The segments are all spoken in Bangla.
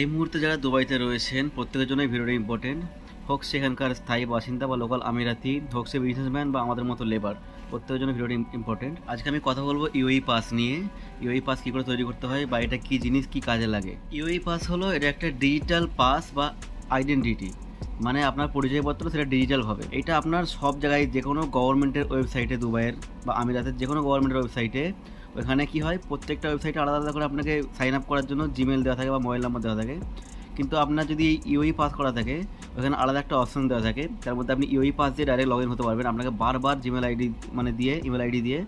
এই মুহূর্তে যারা দুবাইতে রয়েছেন, প্রত্যেকের জন্যই ভিডিওটা ইম্পর্টেন্ট হোক সেখানকার স্থায়ী বাসিন্দা বা লোকাল আমিরাতি, হোক সে বিজনেসম্যান বা আমাদের মতো লেবার প্রত্যেকের জন্য ভিডিওটা ইম্পর্টেন্ট আজকে আমি কথা বলব ইউই পাস নিয়ে। ইউই পাস কী করে তৈরি করতে হয় বা এটা কী জিনিস, কী কাজে লাগে? ইউই পাস হলো এটা একটা ডিজিটাল পাস বা আইডেন্টিটি মানে আপনার পরিচয়পত্র সেটা ডিজিটাল হবে। এটা আপনার সব জায়গায় যে কোনো গভর্নমেন্টের ওয়েবসাইটে দুবাইয়ের বা আমিরাতের যে কোনো গভর্নমেন্টের ওয়েবসাইটে ওখানে কি হয়, প্রত্যেকটা ওয়েবসাইটে আলাদা আলাদা করে আপনাকে সাইন আপ করার জন্য জিমেল দেওয়া থাকে বা মোবাইল নাম্বার দেওয়া থাকে। কিন্তু আপনার যদি ইউই পাস করা থাকে, ওখানে আলাদা একটা অপশন দেওয়া থাকে। তার মধ্যে আপনি ইউই পাস দিয়ে ডাইরেক্ট লগ ইন হতে পারবেন। আপনাকে বারবার জিমেল আইডি মানে দিয়ে ইমেল আইডি দিয়ে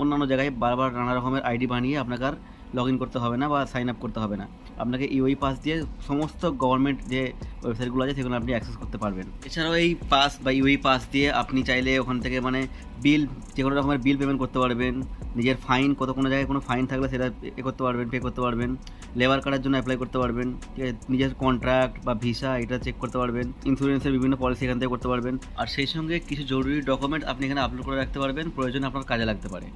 অন্যান্য জায়গায় বারবার নানা রকমের আইডি বানিয়ে আপনাকে আর লগ ইন করতে হবে না বা সাইন আপ করতে হবে না। আপনাকে ইউই পাস দিয়ে সমস্ত গভর্নমেন্ট যে ওয়েবসাইটগুলো আছে সেগুলো আপনি অ্যাক্সেস করতে পারবেন। এছাড়াও এই পাস বা ইউই পাস দিয়ে আপনি চাইলে ওখান থেকে মানে বিল যে কোনো রকমের বিল পেমেন্ট করতে পারবেন। নিজের ফাইন কত কোনো জায়গায় কোনো ফাইন থাকলে সেটা এ করতে পারবেন পে করতে পারবেন। লেবার কার্ডের জন্য অ্যাপ্লাই করতে পারবেন। নিজের কন্ট্রাক্ট বা ভিসা এটা চেক করতে পারবেন। ইন্স্যুরেন্সের বিভিন্ন পলিসি এখান থেকে করতে পারবেন। আর সেই সঙ্গে কিছু জরুরি ডকুমেন্ট আপনি এখানে আপলোড করে রাখতে পারবেন। প্রয়োজন আপনার কাজে লাগতে পারে।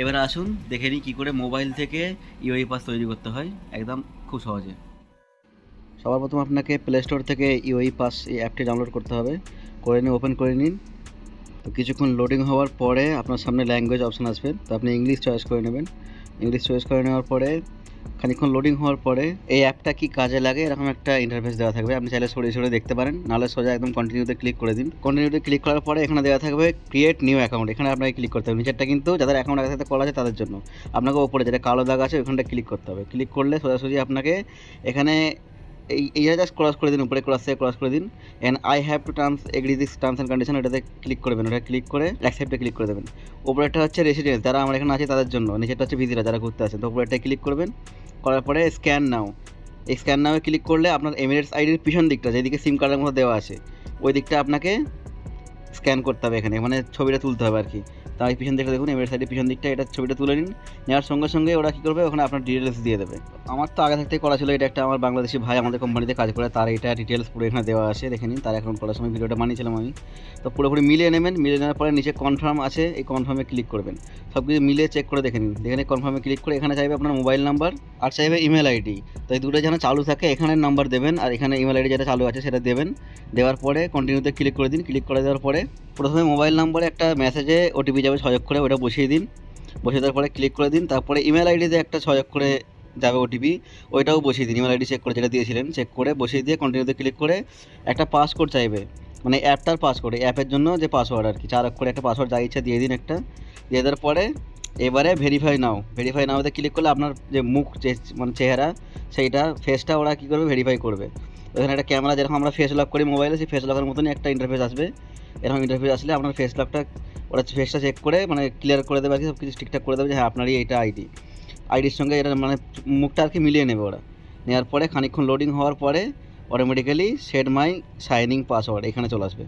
এবারে আসুন, দেখে নিই কী করে মোবাইল থেকে ইউআই পাস তৈরি করতে হয়। একদম খুব সহজে। সবার প্রথম আপনাকে প্লে স্টোর থেকে ইউই পাস এই অ্যাপটি ডাউনলোড করতে হবে। করে নিয়ে ওপেন করে নিন। তো কিছুক্ষণ লোডিং হওয়ার পরে আপনার সামনে ল্যাঙ্গুয়েজ অপশান আসবে। তো আপনি ইংলিশ চয়েস করে নেবেন। ইংলিশ চয়েস করে নেওয়ার পরে খানিক্ষণ লোডিং হওয়ার পরে এই অ্যাপটা কি কাজে লাগে এরকম একটা ইন্টারফেস দেওয়া থাকবে। আপনি চাইলে সরিয়ে সরিয়ে দেখতে পারেন, নাহলে সোজা একদম কন্টিনিউতে ক্লিক করে দিন। কন্টিনিউতে ক্লিক করার পরে এখানে দেওয়া থাকবে ক্রিয়েট নিউ অ্যাকাউন্ট এখানে আপনাকে ক্লিক করতে হবে। নিচেরটা কিন্তু যাদের অ্যাকাউন্ট আগে সাথে করা আছে তাদের জন্য। আপনাকে ওপরে যেটা কালো দাগ আছে ওখানটা ক্লিক করতে হবে। ক্লিক করলে সোজাসুজি আপনাকে এখানে এই এই জাস্ট ক্রস করে দিন, উপরে ক্রস ক্রস করে দিন and I have to terms agree this terms and condition এটাতে ক্লিক করবেন, ওটা ক্লিক করে অ্যাকসেপ্টে ক্লিক করে দেবেন। উপরেরটা হচ্ছে রেসিডেন্স যারা আমার এখানে আছে তাদের জন্য, নিচেরটা হচ্ছে ভিজিটার যারা ঘুরতে আসেন, তো উপরেরটা ক্লিক করবেন, করার পরে স্ক্যান নাও এই স্ক্যান নাও ক্লিক করলে আপনার এমিরেটস আইডির পিছন দিকটা, যেদিকে সিম কার্ডের মধ্যে দেওয়া আছে, ওই দিকটা আপনাকে স্ক্যান করতে হবে এখানে মানে ছবিটা তুলতে হবে আর কি তাই পিছন দিকটা দেখুন এমিরেটস সাইডে পিছন দিকটা, এটা ছবিটা তুলে নিন। নেওয়ার সঙ্গে সঙ্গে ওরা কী করবে, ওখানে আপনার ডিটেলস দিয়ে দেবে। আমার তো আগে থাকতে করা ছিল, এটা একটা আমার বাংলাদেশি ভাই আমাদের কোম্পানিতে কাজ করে, তার এটা ডিটেলস পুরো এখানে দেওয়া আছে, দেখে নিন। তার এখন করার সময় ভিডিওটা বানিয়েছিলাম আমি। তো পুরোপুরি মিলিয়ে নেবেন, মিলিয়ে নেওয়ার পরে নিচে কনফার্ম আছে, এই কনফার্মে ক্লিক করবেন। সব কিছু মিলিয়ে চেক করে দেখে নিন। দেখে নিন কনফার্মে ক্লিক করে এখানে চাইবে আপনার মোবাইল নাম্বার আর চাইবে ইমেল আইডি তো এই দুটো যেন চালু থাকে এখানে নাম্বার দেবেন আর এখানে ইমেল আইডি যেটা চালু আছে সেটা দেবেন। দেওয়ার পরে কন্টিনিউতে ক্লিক করে দিন। ক্লিক করে দেওয়ার পরে প্রথমে মোবাইল নাম্বারে একটা মেসেজে ওটিপি যাবে ছয় করে ওটা বসিয়ে দিন। বসিয়ে দেওয়ার পরে ক্লিক করে দিন, তারপরে ইমেল আইডিতে একটা ছয় করে যাবে ওটিপি ওইটাও বসিয়ে দিন। ইমেল আইডি চেক করে যেটা দিয়েছিলেন চেক করে বসিয়ে দিয়ে কন্টিনিউতে ক্লিক করে একটা পাসকোড চাইবে। মানে অ্যাপটার এই অ্যাপের জন্য যে পাসওয়ার্ড আর কি, চার অক্ষরে একটা পাসওয়ার্ড যা ইচ্ছা দিয়ে দিন একটা। দিয়ে দেওয়ার পরে এবারে ভেরিফাই নাও ভেরিফাই নাওতে ক্লিক করলে আপনার যে মুখ মানে চেহারা, সেইটা ফেসটা ওরা কী করবে ভেরিফাই করবে। ওখানে একটা ক্যামেরা যেরকম আমরা ফেস লক করি মোবাইলে সেই ফেস লকের মতনই একটা ইন্টারফেস আসবে। এরকম ইন্টারফেস আসলে আপনার ফেস লকটা ওরা ফেসটা চেক করে মানে ক্লিয়ার করে দেবে আর কি, সব কিছু ঠিকঠাক করে দেবে যে হ্যাঁ আপনারই এইটা আইডি আইডির সঙ্গে এটা মানে মুখটা আর কি মিলিয়ে নেবে ওরা। নেওয়ার পরে খানিক্ষণ লোডিং হওয়ার পরে automatically set my signing password এখানে চলে আসবে।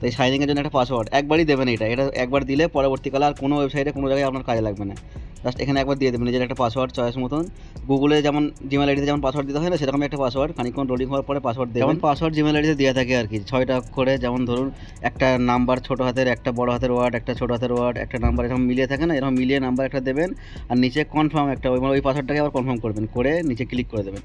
তো এই সাইনিংয়ের জন্য একটা পাসওয়ার্ড একবারই দেবেন এটা। এটা একবার দিলে পরবর্তীকালে আর কোনো ওয়েবসাইটে কোনো জায়গায় আপনার কাজে লাগবে না। জাস্ট এখানে একবার দিয়ে দেবেন, নিজের একটা পাসওয়ার্ড চয়েস মতন। গুগলে যেমন জিমেল আইডিতে যেমন পাসওয়ার্ড দিতে হয় না সেরকম একটা পাসওয়ার্ড খানিকক্ষণ লোডিং হওয়ার পরে পাসওয়ার্ড দেবেন। পাসওয়ার্ড জিমেল আইডিতে দেওয়া থাকে আর কি, ছয়টা করে যেমন ধরুন একটা নাম্বার ছোটো হাতের, একটা বড় হাতের ওয়ার্ড একটা ছোটো হাতের ওয়ার্ড একটা নাম্বার এরকম মিলিয়ে থাকে না, এরকম মিলিয়ে নাম্বার একটা দেবেন। আর নিচে কনফার্ম একটা, ওই ওই পাসওয়ার্ডটাকে আবার কনফার্ম করবেন, করে নিচে ক্লিক করে দেবেন।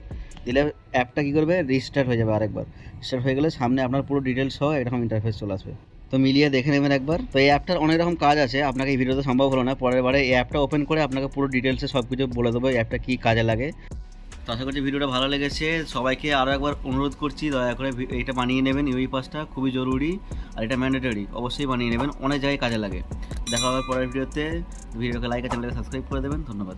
দিলে অ্যাপটা কী করবে? রিস্টার্ট হয়ে যাবে আরেকবার। রিস্টার্ট হয়ে গেলে সামনে আপনার পুরো ডিটেলস সহ এরকম ইন্টারফেস চলে আসবে। তো মিলিয়ে দেখে নেবেন একবার। তো এই অ্যাপটার অনেক রকম কাজ আছে। আপনাকে এই ভিডিওতে সম্ভব হলো না। পরের বারে এই অ্যাপটা ওপেন করে আপনাকে পুরো ডিটেলসে সব কিছু বলে দেবো এই অ্যাপটা কী কাজে লাগে। তো আশা করছি ভিডিওটা ভালো লেগেছে। সবাইকে আরও একবার অনুরোধ করছি, দয়া করে এইটা বানিয়ে নেবেন ইউই পাসটা খুবই জরুরি আর এটা ম্যান্ডেটরি অবশ্যই বানিয়ে নেবেন, অনেক জায়গায় কাজে লাগে। দেখা হবে পরের ভিডিওতে। ভিডিওকে লাইক আর চ্যানেলকে সাবস্ক্রাইব করে দেবেন। ধন্যবাদ।